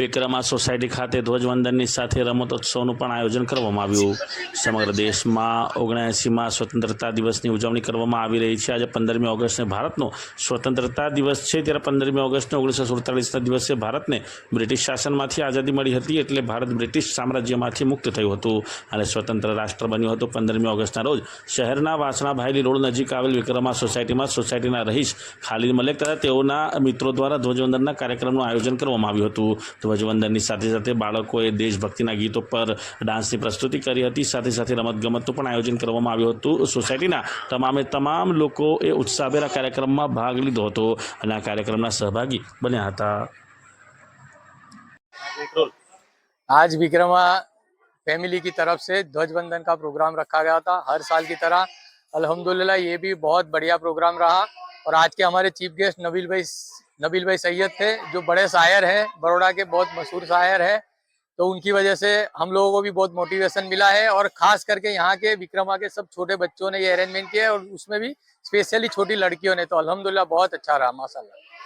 Vikrama society ખાતે ધ્વજવંદનની સાથે રમતોત્સવનું પણ આયોજન કરવામાં આવ્યું. સમગ્ર દેશમાં ઓગણએંસીમાં સ્વતંત્રતા દિવસની ઉજવણી કરવામાં આવી રહી છે. આજે પંદરમી ઓગસ્ટને ભારતનો સ્વતંત્રતા દિવસ છે. ત્યારે પંદરમી ઓગસ્ટને ઓગણીસો સુડતાલીસના દિવસે ભારતને બ્રિટિશ શાસનમાંથી આઝાદી મળી હતી એટલે ભારત બ્રિટિશ સામ્રાજ્યમાંથી મુક્ત થયું હતું અને સ્વતંત્ર રાષ્ટ્ર બન્યું હતું. પંદરમી ઓગસ્ટના રોજ શહેરના વાસણા ભાયલી રોડ નજીક આવેલ વિક્રમા સોસાયટીમાં સોસાયટીના રહીશ ખાલિદ મલેક તથા તેઓના મિત્રો દ્વારા ધ્વજવંદનના કાર્યક્રમનું આયોજન કરવામાં આવ્યું હતું. ધ્વજવંદનની સાથે સાથે બાળકોએ દેશભક્તિના ગીતો પર ડાન્સની પ્રસ્તુતિ કરી હતી સાથે સાથે રમતગમતનું પણ આયોજન કરવામાં આવ્યું હતું સોસાયટીના તમામે તમામ લોકોએ ઉત્સાહભેર આ કાર્યક્રમમાં ભાગ લીધો હતો અને આ કાર્યક્રમના સહભાગી બન્યા હતા आज विक्रमा फैमिली की तरफ से ध्वजवंदन का प्रोग्राम रखा गया था हर साल की तरह अल्हम्दुलिल्लाह ये भी बहुत बढ़िया प्रोग्राम रहा और आज के हमारे चीफ गेस्ट नबील भाई नबील भाई सैयद थे, जो बड़े शायर हैं बड़ोड़ा के बहुत मशहूर शायर है। तो उनकी वजह से हम लोगों को भी बहुत मोटिवेशन मिला है और खास करके यहाँ के विक्रमा के सब छोटे बच्चों ने ये अरेंजमेंट किया है और उसमें भी स्पेशली छोटी लड़कियों ने। तो अलहमदुल्ला बहुत अच्छा रहा, माशाल्लाह।